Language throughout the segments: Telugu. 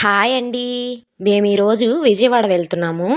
హాయ్ అండి. మేము ఈరోజు విజయవాడ వెళ్తున్నాము.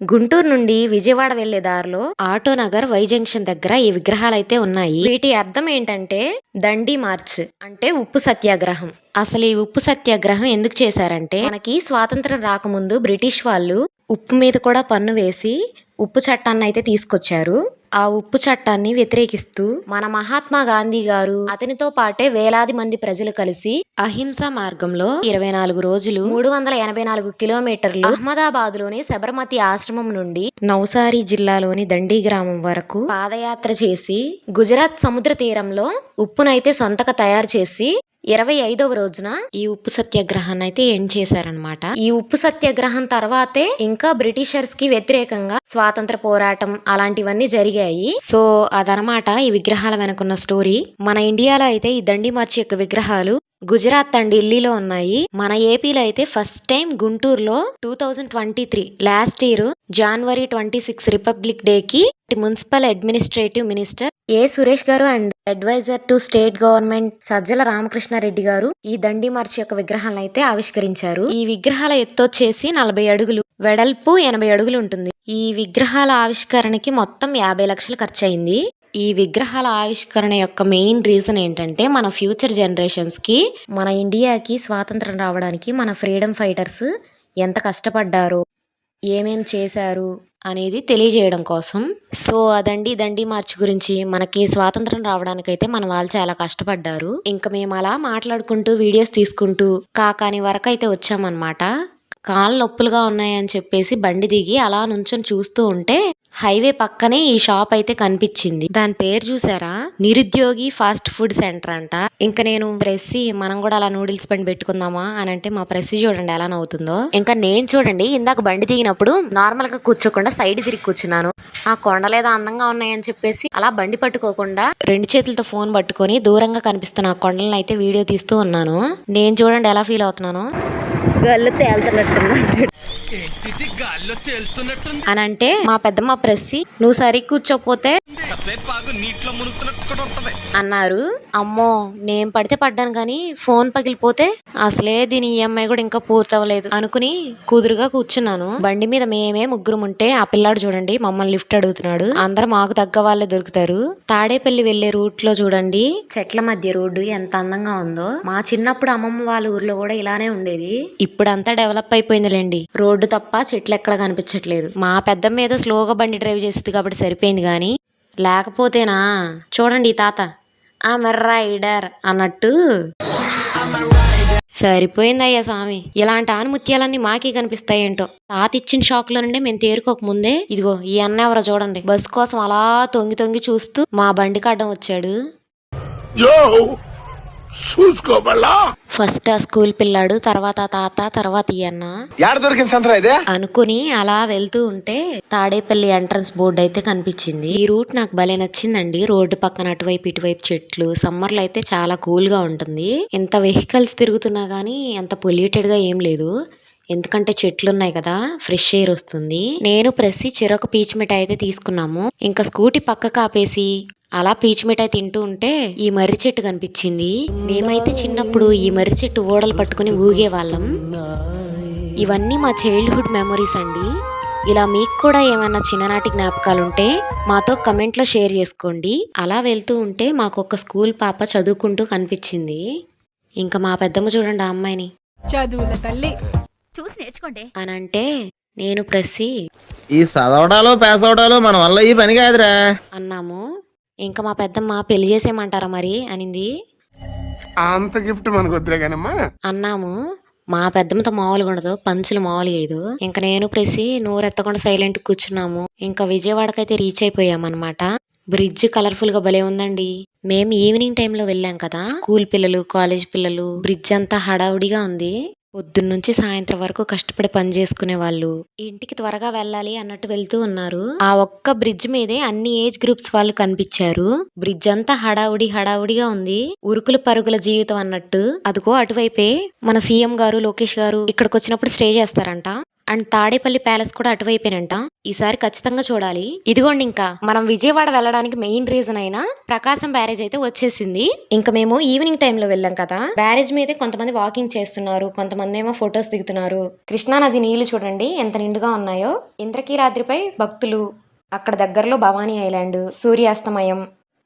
గుంటూరు నుండి విజయవాడ వెళ్ళే దారిలో ఆటో నగర్ వై జంక్షన్ దగ్గర ఈ విగ్రహాలు అయితే ఉన్నాయి. వీటి అర్థం ఏంటంటే దండి మార్చ్ అంటే ఉప్పు సత్యాగ్రహం. అసలు ఈ ఉప్పు సత్యాగ్రహం ఎందుకు చేశారంటే మనకి స్వాతంత్రం రాకముందు బ్రిటిష్ వాళ్ళు ఉప్పు మీద కూడా పన్ను వేసి ఉప్పు చట్టాన్ని అయితే తీసుకొచ్చారు. ఆ ఉప్పు చట్టాన్ని వ్యతిరేకిస్తూ మన మహాత్మా గాంధీ గారు అతనితో పాటే వేలాది మంది ప్రజలు కలిసి అహింస మార్గంలో ఇరవై నాలుగు రోజులు మూడు వందల ఎనభై నాలుగు కిలోమీటర్లు అహ్మదాబాద్లోని శబర్మతి ఆశ్రమం నుండి నౌసారి జిల్లాలోని దండి గ్రామం వరకు పాదయాత్ర చేసి గుజరాత్ సముద్ర తీరంలో ఉప్పునైతే సొంతక తయారు చేసి ఇరవై ఐదవ రోజున ఈ ఉప్పు సత్యాగ్రహాన్ని అయితే ఎండ్ చేశారనమాట ఈ ఉప్పు సత్యాగ్రహం తర్వాతే ఇంకా బ్రిటిషర్స్కి వ్యతిరేకంగా స్వాతంత్ర పోరాటం అలాంటివన్నీ జరిగాయి. సో అదనమాట ఈ విగ్రహాల వెనకున్న స్టోరీ మన ఇండియాలో అయితే ఈ దండి మార్చి యొక్క విగ్రహాలు గుజరాత్ అండ్ ఢిల్లీలో ఉన్నాయి. మన ఏపీలో అయితే ఫస్ట్ టైం గుంటూరులో two thousand twenty three last year January twenty six republic day కి municipal administrative minister A Suresh garu and adviser to state government Sajjala Ramakrishna Reddy garu ఈ దండి మార్చి యొక్క విగ్రహాలను అయితే ఆవిష్కరించారు. ఈ విగ్రహాల ఎత్తు వచ్చేసి నలభై అడుగులు వెడల్పు ఎనభై అడుగులు ఉంటుంది. ఈ విగ్రహాల ఆవిష్కరణకి మొత్తం యాభై లక్షలు ఖర్చు అయింది ఈ విగ్రహాల ఆవిష్కరణ యొక్క మెయిన్ రీజన్ ఏంటంటే మన ఫ్యూచర్ జనరేషన్స్కి మన ఇండియాకి స్వాతంత్రం రావడానికి మన ఫ్రీడమ్ ఫైటర్స్ ఎంత కష్టపడ్డారో ఏమేం చేశారు అనేది తెలియజేయడం కోసం. సో అదండి దండి మార్చ్ గురించి. మనకి స్వాతంత్రం రావడానికైతే మన వాళ్ళు చాలా కష్టపడ్డారు. ఇంకా మేము అలా మాట్లాడుకుంటూ వీడియోస్ తీసుకుంటూ కాకాని వరకు అయితే వచ్చామన్నమాట. కాళ్ళు నొప్పులుగా ఉన్నాయని చెప్పేసి బండి దిగి అలా నుంచొని చూస్తూ ఉంటే హైవే పక్కనే ఈ షాప్ అయితే కనిపించింది. దాని పేరు చూసారా? నిరుద్యోగి ఫాస్ట్ ఫుడ్ సెంటర్ అంట. ఇంకా నేను ప్రెస్సి మనం కూడా అలా నూడిల్స్ బండి పెట్టుకుందామా అని అంటే మా ప్రెస్సి చూడండి ఎలా నవ్వుతుందో. ఇంకా నేను చూడండి ఇందాక బండి దిగినప్పుడు నార్మల్గా కూర్చోకుండా సైడ్ తిరిగి కూర్చున్నాను. ఆ కొండలు ఏదో అందంగా ఉన్నాయని చెప్పేసి అలా బండి పట్టుకోకుండా రెండు చేతులతో ఫోన్ పట్టుకొని దూరంగా కనిపిస్తున్న ఆ కొండలను అయితే వీడియో తీస్తూ ఉన్నాను. నేను చూడండి ఎలా ఫీల్ అవుతున్నాను. గల్లు తేలుతున్నట్టున్నా ఏంటిది గాల్లో తేలుతున్నట్టుంది అని అంటే మా పెద్దమ్మ ప్రెస్సి నువ్వు సరి ఆగు నీటిలో మునుగుతున్నట్టు కూడా ఉంటది. అన్నారు. అమ్మో నేను పడితే పడ్డాను కానీ ఫోన్ పగిలిపోతే అసలే దీని ఈఎంఐ కూడా ఇంకా పూర్తవలేదు అనుకుని కుదురుగా కూర్చున్నాను. బండి మీద మేమే ముగ్గురు ఉంటే ఆ పిల్లాడు చూడండి మమ్మల్ని లిఫ్ట్ అడుగుతున్నాడు. అందరు మాకు తగ్గ వాళ్ళే దొరుకుతారు. తాడేపల్లి వెళ్ళే రూట్లో చూడండి. చెట్ల మధ్య రోడ్డు ఎంత అందంగా ఉందో. మా చిన్నప్పుడు అమ్మమ్మ వాళ్ళ ఊర్లో కూడా ఇలానే ఉండేది. ఇప్పుడు అంతా డెవలప్ అయిపోయిందిలేండి. రోడ్డు తప్ప చెట్లు ఎక్కడ కనిపించట్లేదు. మా పెద్ద మీద స్లోగా బండి డ్రైవ్ చేస్తుంది కాబట్టి సరిపోయింది కానీ లేకపోతేనా? చూడండి ఈ తాత. ఆమె రైడర్ అన్నట్టు. సరిపోయిందయ్యా స్వామి. ఇలాంటి ఆనుముత్యాలన్నీ మాకే కనిపిస్తాయేంటో. తాత ఇచ్చిన షాక్లో నుండి మేము తేరుకోక ముందే ఇదిగో ఈ అన్న ఎవరో చూడండి. బస్ కోసం అలా తొంగి తొంగి చూస్తూ మా బండికి అడ్డం వచ్చాడు. ఫస్ట్ ఆ స్కూల్ పిల్లాడు తర్వాత తాత తర్వాత ఈ అన్న. యాడ దొరికింది సంతరా ఇదే? అనుకుని అలా వెళ్తూ ఉంటే తాడేపల్లి ఎంట్రన్స్ బోర్డు అయితే కనిపించింది. ఈ రూట్ నాకు భలే నచ్చిందండి. రోడ్డు పక్కన అటువైపు ఇటువైపు చెట్లు సమ్మర్లో అయితే చాలా కూల్గా ఉంటుంది. ఎంత వెహికల్స్ తిరుగుతున్నా గానీ అంత పొల్యూటెడ్గా ఏం లేదు. ఎందుకంటే చెట్లు ఉన్నాయి కదా ఫ్రెష్ ఎయిర్ వస్తుంది. నేను ప్రెస్సి చెరొక పీచ్ మిఠాయి అయితే తీసుకున్నాము. ఇంకా స్కూటీ పక్కకు ఆపేసి అలా పీచ్ మిఠాయి తింటూ ఉంటే ఈ మర్రి చెట్టు కనిపించింది. మేమైతే చిన్నప్పుడు ఈ మర్రి చెట్టు ఓడలు పట్టుకుని ఊగే వాళ్ళం. ఇవన్నీ మా చైల్డ్హుడ్ మెమరీస్ అండి. ఇలా మీకు కూడా ఏమైనా చిన్ననాటి జ్ఞాపకాలు ఉంటే మాతో కమెంట్లో షేర్ చేసుకోండి. అలా వెళ్తూ ఉంటే మాకు ఒక స్కూల్ పాప చదువుకుంటూ కనిపించింది. ఇంకా మా పెద్దమ్మ చూడండి ఆ అమ్మాయిని. చదువుల తల్లి. చూసి నేర్చుకోండి. అని అంటే నేను ప్రెస్సి ఈ చదవడాలు పాస్ అవడాలు మన వల్ల ఈ పని కాదురా. అన్నాము. ఇంకా మా పెద్దమ్మ పెళ్ళి చేసేయమంటారా మరి? అనింది. అంత గిఫ్ట్ మనకు వద్దులే కానమ్మా అన్నాము. మా పెద్దమ్మతో మామూలుగా ఉండదు. పంచులు మామూలుగా లేదు ఇంకా నేను ప్రెసి నోరెత్తకుండా సైలెంట్ కూర్చున్నాము. ఇంకా విజయవాడకైతే రీచ్ అయిపోయామన్నమాట. బ్రిడ్జ్ కలర్ఫుల్గా భలే ఉందండి. మేము ఈవినింగ్ టైంలో వెళ్ళాం కదా. స్కూల్ పిల్లలు కాలేజ్ పిల్లలు బ్రిడ్జ్ అంతా హడావుడిగా ఉంది. పొద్దున్నుంచి సాయంత్రం వరకు కష్టపడి పని చేసుకునే వాళ్ళు. ఇంటికి త్వరగా వెళ్ళాలి అన్నట్టు వెళ్తూ ఉన్నారు. ఆ ఒక్క బ్రిడ్జ్ మీదే అన్ని ఏజ్ గ్రూప్స్ వాళ్ళు కనిపించారు. బ్రిడ్జ్ అంతా హడావుడి హడావుడిగా ఉంది. ఉరుకుల పరుగుల జీవితం అన్నట్టు. అదిగో అటువైపే మన సీఎం గారు లోకేష్ గారు ఇక్కడికి వచ్చినప్పుడు స్టే చేస్తారంట. అండ్ తాడేపల్లి ప్యాలెస్ కూడా అటువైపోయినంట ఈసారి ఖచ్చితంగా చూడాలి. ఇదిగోండి ఇంకా మనం విజయవాడ వెళ్ళడానికి మెయిన్ రీజన్ అయిన ప్రకాశం బ్యారేజ్ అయితే వచ్చేసింది. ఇంకా మేము ఈవినింగ్ టైంలో వెళ్ళాం కదా. బ్యారేజ్ మీదే కొంతమంది వాకింగ్ చేస్తున్నారు కొంతమంది ఏమో ఫొటోస్ దిగుతున్నారు. కృష్ణానది నీళ్ళు చూడండి ఎంత నిండుగా ఉన్నాయో. ఇంద్రకీరాద్రిపై భక్తులు అక్కడ దగ్గరలో భవానీ ఐలాండ్ సూర్యాస్తమయం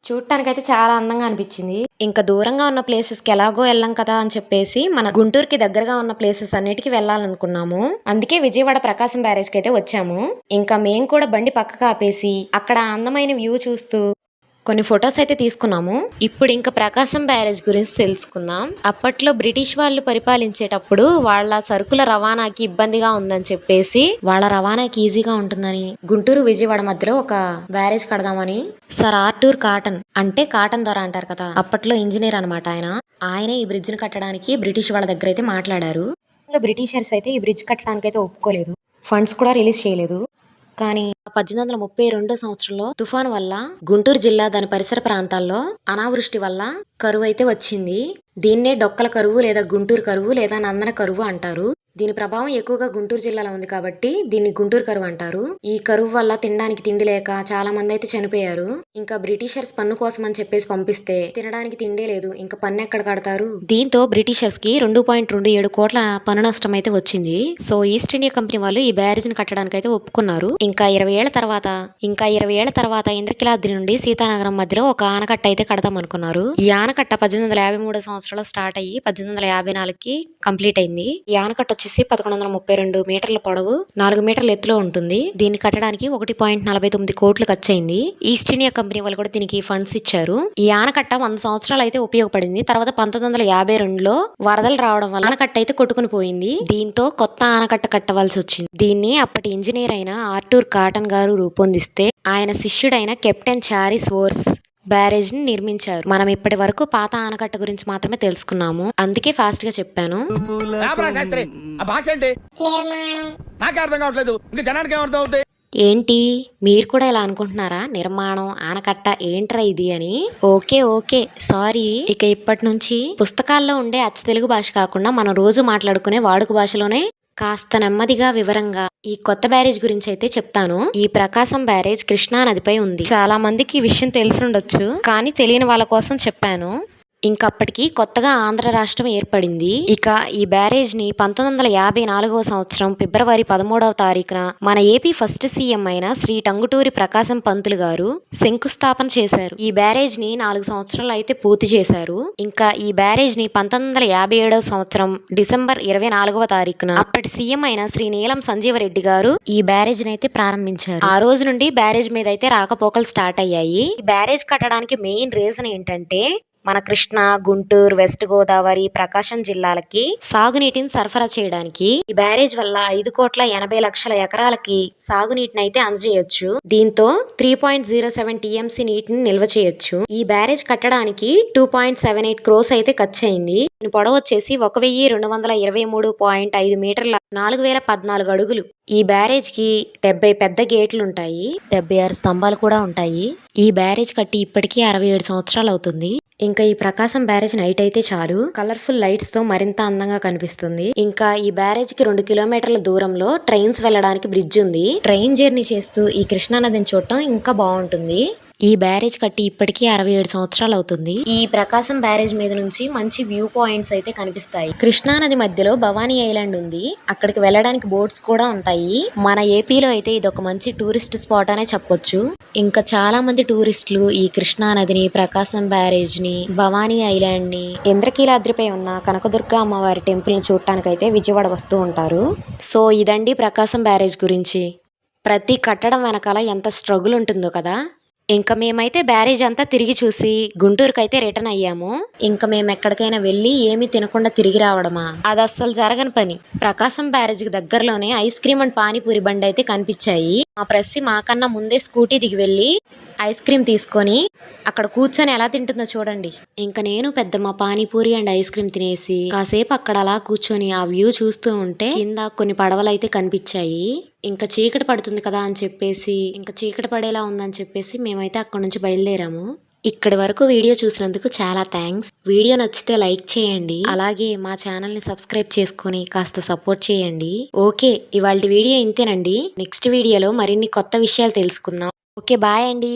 చూడటానికైతే చాలా అందంగా అనిపించింది. ఇంకా దూరంగా ఉన్న ప్లేసెస్కి ఎలాగో వెళ్ళాం కదా అని చెప్పేసి మన గుంటూరుకి దగ్గరగా ఉన్న ప్లేసెస్ అన్నిటికీ వెళ్ళాలనుకున్నాము. అందుకే విజయవాడ ప్రకాశం బ్యారేజ్కి అయితే వచ్చాము. ఇంకా మేము కూడా బండి పక్కకు ఆపేసి అక్కడ అందమైన వ్యూ చూస్తూ కొన్ని ఫొటోస్ అయితే తీసుకున్నాము. ఇప్పుడు ఇంకా ప్రకాశం బ్యారేజ్ గురించి తెలుసుకుందాం. అప్పట్లో బ్రిటిష్ వాళ్ళు పరిపాలించేటప్పుడు వాళ్ళ సరుకుల రవాణాకి ఇబ్బందిగా ఉందని చెప్పేసి వాళ్ళ రవాణాకి ఈజీగా ఉంటుందని గుంటూరు విజయవాడ మధ్యలో ఒక బ్యారేజ్ కడదామని సర్ ఆర్టూర్ కాటన్ అంటే కాటన్ ధర అంటారు కదా అప్పట్లో ఇంజనీర్ అనమాట ఆయన. ఆయనే ఈ బ్రిడ్జిని కట్టడానికి బ్రిటిష్ వాళ్ళ దగ్గర అయితే మాట్లాడారు. బ్రిటిషర్స్ అయితే ఈ బ్రిడ్జ్ కట్టడానికి అయితే ఒప్పుకోలేదు. ఫండ్స్ కూడా రిలీజ్ చేయలేదు. కానీ పద్దెనిమిది వందల ముప్పై రెండో సంవత్సరంలో తుఫాన్ వల్ల గుంటూరు జిల్లా దాని పరిసర ప్రాంతాల్లో అనావృష్టి వల్ల కరువు అయితే వచ్చింది. దీన్నే డొక్కల కరువు లేదా గుంటూరు కరువు లేదా నందన కరువు అంటారు. దీని ప్రభావం ఎక్కువగా గుంటూరు జిల్లాలో ఉంది కాబట్టి దీన్ని గుంటూరు కరువు అంటారు. ఈ కరువు వల్ల తినడానికి తిండి లేక చాలా మంది అయితే చనిపోయారు. ఇంకా బ్రిటిషర్స్ పన్ను కోసం అని చెప్పేసి పంపిస్తే తినడానికి తిండే లేదు. ఇంకా పన్ను ఎక్కడ కడతారు? దీంతో బ్రిటిషర్స్కి రెండు పాయింట్ రెండు ఏడు కోట్ల పన్ను నష్టం అయితే వచ్చింది. సో ఈస్ట్ ఇండియా కంపెనీ వాళ్ళు ఈ బ్యారేజ్ని కట్టడానికి అయితే ఒప్పుకున్నారు. ఇంకా ఇరవై ఏళ్ళ తర్వాత ఇంకా ఇరవై ఏళ్ళ తర్వాత ఇంద్రకిలాద్రి నుండి సీతానగరం మధ్యలో ఒక ఆనకట్ట అయితే కడదాం అనుకున్నారు. ఈ ఆనకట్ట పద్దెనిమిది వందల యాభై మూడో సంవత్సరంలో స్టార్ట్ అయ్యి పద్దెనిమిది వందల యాభై నాలుగుకి కంప్లీట్ అయింది. ఈ ఆనకట్ట వచ్చి వచ్చేసి పదకొండు వందల ముప్పై రెండు మీటర్ల పొడవు నాలుగు మీటర్ల ఎత్తులో ఉంటుంది. దీన్ని కట్టడానికి ఒకటి పాయింట్ నలభై తొమ్మిది కోట్లు ఖర్చయింది. ఈస్ట్ ఇండియా కంపెనీ వాళ్ళు కూడా దీనికి ఫండ్స్ ఇచ్చారు. ఈ ఆనకట్ట వంద సంవత్సరాలు అయితే ఉపయోగపడింది. తర్వాత పంతొమ్మిది వందల యాభై రెండులో వరదలు రావడం వల్ల ఆనకట్ట అయితే కొట్టుకుని పోయింది. దీంతో కొత్త ఆనకట్ట కట్టవలసి వచ్చింది దీన్ని అప్పటి ఇంజనీర్ అయిన ఆర్టూర్ కాటన్ గారు రూపొందిస్తే ఆయన శిష్యుడైన కెప్టెన్ చారిస్ వోర్స్ బ్యారేజ్ని నిర్మించారు. మనం ఇప్పటి వరకు పాత ఆనకట్ట గురించి మాత్రమే తెలుసుకున్నాము. అందుకే ఫాస్ట్గా చెప్పాను. లేపరా శాస్త్రి? ఆ భాష ఏంటి? నాకే అర్థం కావట్లేదు. ఇంకా జనానికి ఏమర్థం అవుతాయి ఏంటి? మీరు కూడా ఇలా అనుకుంటున్నారా? నిర్మాణం ఆనకట్ట ఏంట్రా ఇది అని? Okay okay. సారీ. ఇక ఇప్పటి నుంచి పుస్తకాల్లో ఉండే అచ్చ తెలుగు భాష కాకుండా మనం రోజు మాట్లాడుకునే వాడుక భాషలోనే కాస్త నెమ్మదిగా వివరంగా ఈ కొత్త బ్యారేజ్ గురించి అయితే చెప్తాను. ఈ ప్రకాశం బ్యారేజ్ కృష్ణా నదిపై ఉంది. చాలా మందికి ఈ విషయం తెలిసి ఉండొచ్చు. కానీ తెలియని వాళ్ళ కోసం చెప్పాను. ఇంకప్పటికి కొత్తగా ఆంధ్ర రాష్ట్రం ఏర్పడింది. ఇక ఈ బ్యారేజ్ని పంతొమ్మిది వందల యాభై నాలుగవ సంవత్సరం ఫిబ్రవరి పదమూడవ తారీఖున మన ఏపీ ఫస్ట్ సీఎం అయిన శ్రీ టంగుటూరి ప్రకాశం పంతులు గారు శంకుస్థాపన చేశారు. ఈ బ్యారేజ్ని నాలుగు సంవత్సరాలు అయితే పూర్తి చేశారు. ఇంకా ఈ బ్యారేజ్ని పంతొమ్మిది వందల యాభై ఏడవ సంవత్సరం డిసెంబర్ ఇరవై నాలుగవ తారీఖున అప్పటి సీఎం అయిన శ్రీ నీలం సంజీవరెడ్డి గారు ఈ బ్యారేజ్ని అయితే ప్రారంభించారు. ఆ రోజు నుండి బ్యారేజ్ మీద అయితే రాకపోకలు స్టార్ట్ అయ్యాయి. ఈ బ్యారేజ్ కట్టడానికి మెయిన్ రీజన్ ఏంటంటే మన కృష్ణా గుంటూరు వెస్ట్ గోదావరి ప్రకాశం జిల్లాలకి సాగునీటిని సరఫరా చేయడానికి ఈ బ్యారేజ్ వల్ల ఐదు కోట్ల ఎనభై లక్షల ఎకరాలకి సాగునీటిని అయితే అందజేయొచ్చు. దీంతో three point zero seven TMC నీటిని నిల్వ చేయొచ్చు. ఈ బ్యారేజ్ కట్టడానికి two point seven eight crores అయితే ఖర్చు అయింది దీని పొడవు వచ్చేసి ఒక వెయ్యి రెండు వందల ఇరవై మూడు పాయింట్ ఐదు మీటర్ల నాలుగు వేల పద్నాలుగు అడుగులు. ఈ బ్యారేజ్కి డెబ్బై పెద్ద గేట్లు ఉంటాయి. డెబ్బై ఆరు స్తంభాలు కూడా ఉంటాయి. ఈ బ్యారేజ్ కట్టి ఇప్పటికీ అరవై ఏడు సంవత్సరాలు అవుతుంది. ఇంకా ఈ ప్రకాశం బ్యారేజ్ నైట్ అయితే చాలు. కలర్ఫుల్ లైట్స్తో మరింత అందంగా కనిపిస్తుంది. ఇంకా ఈ బ్యారేజ్కి రెండు కిలోమీటర్ల దూరంలో ట్రైన్స్ వెళ్ళడానికి బ్రిడ్జ్ ఉంది. ట్రైన్ జర్నీ చేస్తూ ఈ కృష్ణా నదిని చూడటం ఇంకా బాగుంటుంది. ఈ బ్యారేజ్ కట్టి ఇప్పటికీ అరవై ఏడు సంవత్సరాలు అవుతుంది. ఈ ప్రకాశం బ్యారేజ్ మీద నుంచి మంచి వ్యూ పాయింట్స్ అయితే కనిపిస్తాయి. కృష్ణా నది మధ్యలో భవానీ ఐలాండ్ ఉంది. అక్కడికి వెళ్ళడానికి బోట్స్ కూడా ఉంటాయి. మన ఏపీలో అయితే ఇది ఒక మంచి టూరిస్ట్ స్పాట్ అనే చెప్పొచ్చు. ఇంకా చాలా మంది టూరిస్టులు ఈ కృష్ణా నదిని ప్రకాశం బ్యారేజ్ని భవానీ ఐలాండ్ని ఇంద్రకీలాద్రిపై ఉన్న కనకదుర్గ అమ్మవారి టెంపుల్ని చూడటానికైతే విజయవాడ వస్తూ ఉంటారు. సో ఇదండి ప్రకాశం బ్యారేజ్ గురించి. ప్రతి కట్టడం వెనకాల ఎంత స్ట్రగుల్ ఉంటుందో కదా. ఇంకా మేమైతే బ్యారేజ్ అంతా తిరిగి చూసి గుంటూరుకి అయితే రిటర్న్ అయ్యాము. ఇంకా మేము ఎక్కడికైనా వెళ్ళి ఏమి తినకుండా తిరిగి రావడమా? అది అస్సలు జరగని పని. ప్రకాశం బ్యారేజ్కి దగ్గరలోనే ఐస్ క్రీమ్ అండ్ పానీపూరి బండి అయితే కనిపించాయి. మా ప్రెస్సి మాకన్నా ముందే స్కూటీ దిగి వెళ్ళి ఐస్ క్రీమ్ తీసుకొని అక్కడ కూర్చొని ఎలా తింటుందో చూడండి. ఇంకా నేను పెద్దమ్మ పానీపూరి అండ్ ఐస్ క్రీమ్ తినేసి కాసేపు అక్కడ అలా కూర్చొని ఆ వ్యూ చూస్తూ ఉంటే కింద కొన్ని పడవలు అయితే కనిపించాయి. ఇంకా చీకటి పడుతుంది కదా అని చెప్పేసి ఇంకా చీకటి పడేలా ఉందని చెప్పేసి మేమైతే అక్కడ నుంచి బయలుదేరాము. ఇక్కడి వరకు వీడియో చూసినందుకు చాలా థ్యాంక్స్. వీడియో నచ్చితే లైక్ చేయండి. అలాగే మా ఛానల్ని సబ్స్క్రైబ్ చేసుకొని కాస్త సపోర్ట్ చేయండి. ఓకే ఇవాళ వీడియో ఇంతేనండి. నెక్స్ట్ వీడియోలో మరిన్ని కొత్త విషయాలు తెలుసుకుందాం. ఓకే బాయ్ అండి.